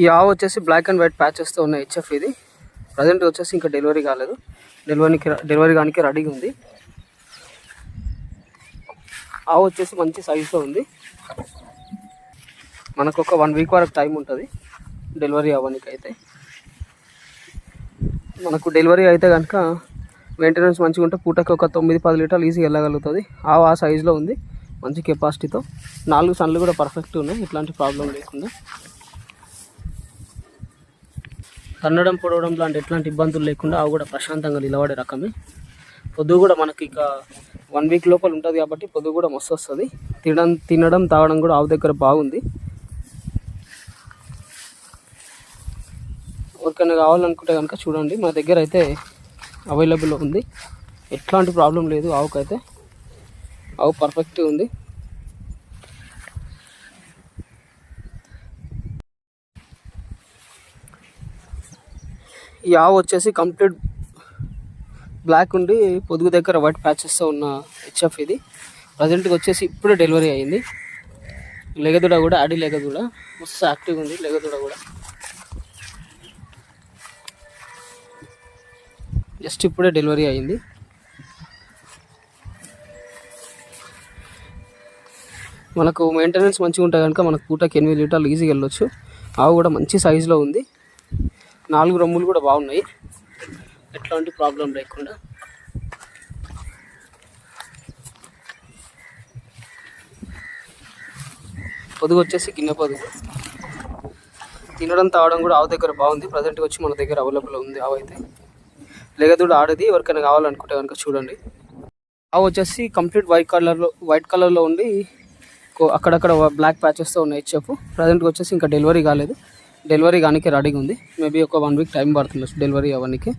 ఈ ఆవు వచ్చేసి బ్లాక్ అండ్ వైట్ ప్యాచెస్తో ఉన్న హెచ్ఎఫ్ ఇది. ప్రజెంట్ వచ్చేసి ఇంకా డెలివరీ కాలేదు. డెలివరీకి డెలివరీ కానికి రెడీగా ఉంది. ఆవు వచ్చేసి మంచి సైజులో ఉంది. మనకు ఒక వన్ వీక్ వరకు టైం ఉంటుంది డెలివరీ అవ్వడానికి అయితే మనకు డెలివరీ అయితే కనుక మెయింటెనెన్స్ మంచిగా ఉంటే పూటకి ఒక తొమ్మిది పది లీటర్లు ఈజీగా వెళ్ళగలుగుతుంది. ఆవు ఆ సైజులో ఉంది. మంచి కెపాసిటీతో నాలుగు సన్లు కూడా పర్ఫెక్ట్ ఉన్నాయి. ఇట్లాంటి ప్రాబ్లం లేకుండా. తన్నడం పొడవడం లాంటి ఎట్లాంటి ఇబ్బందులు లేకుండా అవి కూడా ప్రశాంతంగా నిలబడే రకమే. పొద్దు కూడా మనకి ఇక వన్ వీక్ లోపల ఉంటుంది కాబట్టి పొద్దు కూడా మస్తు వస్తుంది. తినడం తినడం తాగడం కూడా ఆవు దగ్గర బాగుంది. ఎవరికైనా కావాలనుకుంటే కనుక చూడండి. మా దగ్గర అయితే అవైలబుల్ ఉంది. ఎట్లాంటి ప్రాబ్లం లేదు ఆవుకైతే. ఆవు పర్ఫెక్ట్ ఉంది. ఈ ఆవు వచ్చేసి కంప్లీట్ బ్లాక్ ఉండి పొదుగు దగ్గర వైట్ ప్యాచెస్తో ఉన్న హెచ్ఎఫ్ ఇది. ప్రజెంట్గా వచ్చేసి ఇప్పుడే డెలివరీ అయింది. లెగదుడ కూడా అడి లెగదుడ. మస్తు యాక్టివ్ ఉంది లెగదుడ కూడా. జస్ట్ ఇప్పుడే డెలివరీ అయింది. మనకు మెయింటెనెన్స్ మంచిగా ఉంటాయి కనుక మనకు పూటకి ఎనిమిది లీటర్లు ఈజీగా వెళ్ళొచ్చు. ఆవు కూడా మంచి సైజులో ఉంది. నాలుగు రొమ్ములు కూడా బాగున్నాయి. ఎట్లాంటి ప్రాబ్లం లేకుండా. పొదుగు వచ్చేసి గిన్నె పొదుగు. తినడం తాగడం కూడా ఆవు దగ్గర బాగుంది. ప్రజెంట్గా వచ్చి మన దగ్గర అవైలబుల్ ఉంది ఆవు అయితే. లేగదూడ ఆడది. ఎవరికైనా కావాలనుకుంటే కనుక చూడండి. ఆవు వచ్చేసి కంప్లీట్ వైట్ కలర్లో వైట్ కలర్లో ఉండి అక్కడక్కడ బ్లాక్ ప్యాచెస్తో ఉన్నాయి. చెప్పు. ప్రజెంట్గా వచ్చేసి ఇంకా డెలివరీ కాలేదు. డెలివరీ కానికి రెడీగా ఉంది. మేబీ ఒక వన్ వీక్ టైం పడుతుంది డెలివరీ అవ్వడానికి.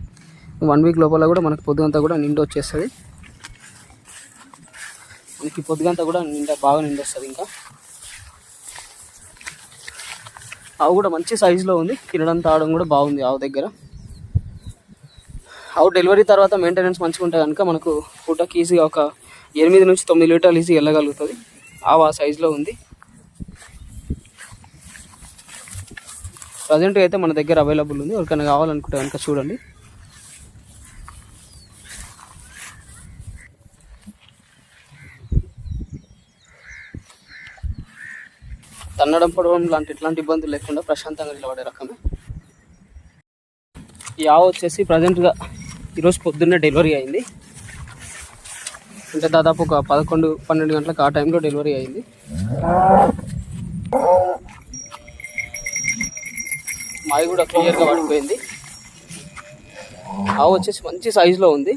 వన్ వీక్ లోపల కూడా మనకు పొద్దుగంతా కూడా నిండి వచ్చేస్తుంది. మనకి పొద్దుగంతా కూడా నిండా బాగా నిండి వస్తుంది ఇంకా. ఆవు కూడా మంచి సైజులో ఉంది. తినడం తాగడం కూడా బాగుంది ఆవు దగ్గర. ఆవు డెలివరీ తర్వాత మెయింటెనెన్స్ మంచిగా ఉంటే కనుక మనకు పూటకి ఈజీగా ఒక ఎనిమిది నుంచి తొమ్మిది లీటర్లు ఈజీగా వెళ్ళగలుగుతుంది. ఆవు ఆ సైజులో ఉంది. ప్రజెంట్గా అయితే మన దగ్గర అవైలబుల్ ఉంది. ఎవరికైనా కావాలనుకుంటే కనుక చూడండి. తన్నడం పొడవడం లాంటి ఇట్లాంటి ఇబ్బందులు లేకుండా ప్రశాంతంగా నిలబడే రకమే. ఈ ఆవు వచ్చేసి ప్రజెంట్గా ఈరోజు పొద్దున్నే డెలివరీ అయింది. అంటే దాదాపు ఒక పదకొండు పన్నెండు గంటలకు ఆ టైంలో డెలివరీ అయింది. మావి కూడా క్లియర్గా పడిపోయింది. ఆవు వచ్చేసి మంచి సైజులో ఉంది.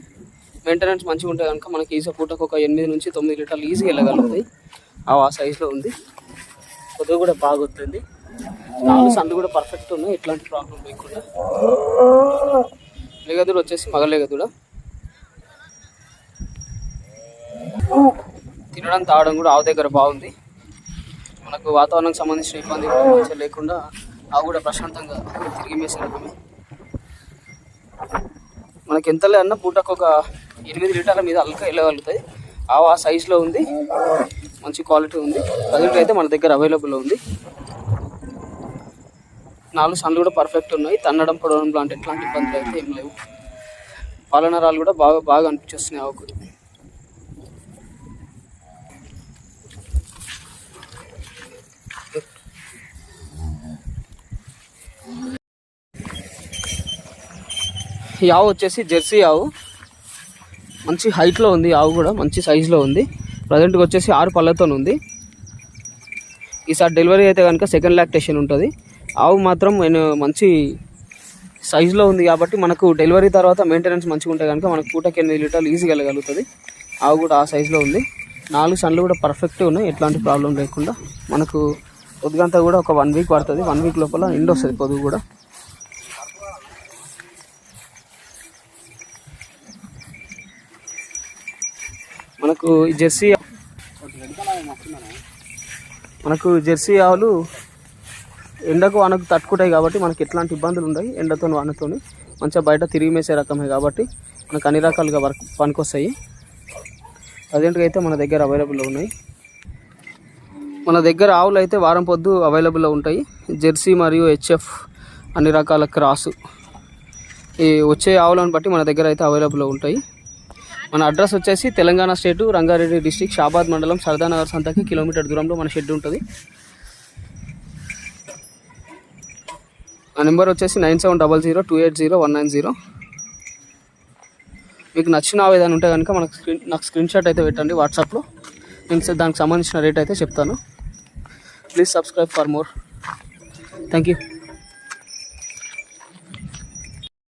మెయింటెనెన్స్ మంచిగా ఉంటే కనుక మనకి ఈజీ పూటకు ఒక ఎనిమిది నుంచి తొమ్మిది లీటర్లు ఈజీగా వెళ్ళగలుగుతాయి. ఆవు ఆ సైజులో ఉంది. కొద్దిగా కూడా బాగుంటుంది నాలుగు సందు కూడా పర్ఫెక్ట్ ఉన్నాయి. ఎట్లాంటి ప్రాబ్లం లేకుండా. లేగదుడు వచ్చేసి మగలేగదుడ తినడం తాగడం కూడా ఆవు దగ్గర బాగుంది. మనకు వాతావరణానికి సంబంధించిన ఇబ్బంది లేకుండా అవి కూడా ప్రశాంతంగా తిరిగి మేసే మనకి ఎంతలే అన్న పూటకు ఒక ఎనిమిది లీటర్ల మీద అల్క వెళ్ళగలుగుతాయి ఆవు ఆ సైజులో ఉంది. మంచి క్వాలిటీ ఉంది. ప్రజెంట్ అయితే మన దగ్గర అవైలబుల్ ఉంది. నాలుగు సన్లు కూడా పర్ఫెక్ట్ ఉన్నాయి. తన్నడం పొడవడం లాంటి ఎట్లాంటి ఇబ్బందులు అయితే ఏం లేవు. పాలనరాలు కూడా బాగా బాగా అనిపించేస్తున్నాయి ఆవుకు. ఈ ఆవు వచ్చేసి జెర్సీ ఆవు మంచి హైట్లో ఉంది ఆవు కూడా మంచి సైజులో ఉంది. ప్రజెంట్గా వచ్చేసి ఆరు పళ్ళతో ఉంది. ఈసారి డెలివరీ అయితే కనుక సెకండ్ లాక్టేషన్ ఉంటుంది. ఆవు మాత్రం నేను మంచి సైజులో ఉంది కాబట్టి మనకు డెలివరీ తర్వాత మెయింటెనెన్స్ మంచిగా ఉంటే కనుక మనకు పూటకి ఎనిమిది లీటర్లు ఈజీగా వెళ్ళగలుగుతుంది ఆవు కూడా ఆ సైజులో ఉంది. నాలుగు సన్లు కూడా పర్ఫెక్ట్గా ఉన్నాయి ఎట్లాంటి ప్రాబ్లం లేకుండా. మనకు పొద్దుగంతా కూడా ఒక వన్ వీక్ పడుతుంది. వన్ వీక్ లోపల ఎండ్ వస్తుంది పొదుగు కూడా. మనకు జెర్సీ మనకు జెర్సీ ఆవులు ఎండకు వానకు తట్టుకుంటాయి కాబట్టి మనకి ఎట్లాంటి ఇబ్బందులు ఉండవు ఎండతో వానతో మంచిగా బయట తిరిగి మేసే రకమే కాబట్టి మనకు అన్ని రకాలుగా వర్క్ పనికొస్తాయి. ప్రజెంట్గా అయితే మన దగ్గర అవైలబుల్లో ఉన్నాయి. మన దగ్గర ఆవులు అయితే వారం పొద్దు అవైలబుల్లో ఉంటాయి. జెర్సీ మరియు హెచ్ఎఫ్ అన్ని రకాల క్రాసు. ఈ వచ్చే ఆవులను బట్టి మన దగ్గర అయితే అవైలబుల్లో ఉంటాయి. మన అడ్రస్ వచ్చేసి తెలంగాణ స్టేటు రంగారెడ్డి డిస్టిక్ షాబాద్ మండలం సరదానగర్ సంతకి కిలోమీటర్ దూరంలో మన షెడ్ ఉంటుంది. ఆ నెంబర్ వచ్చేసి nine seven double zero two eight zero one nine zero. మీకు నచ్చిన ఏదైనా ఉంటే కనుక మనకు స్క్రీన్ నాకు స్క్రీన్ షాట్ అయితే పెట్టండి వాట్సాప్లో. నేను దానికి సంబంధించిన రేట్ అయితే చెప్తాను. Please subscribe for more. Thank you.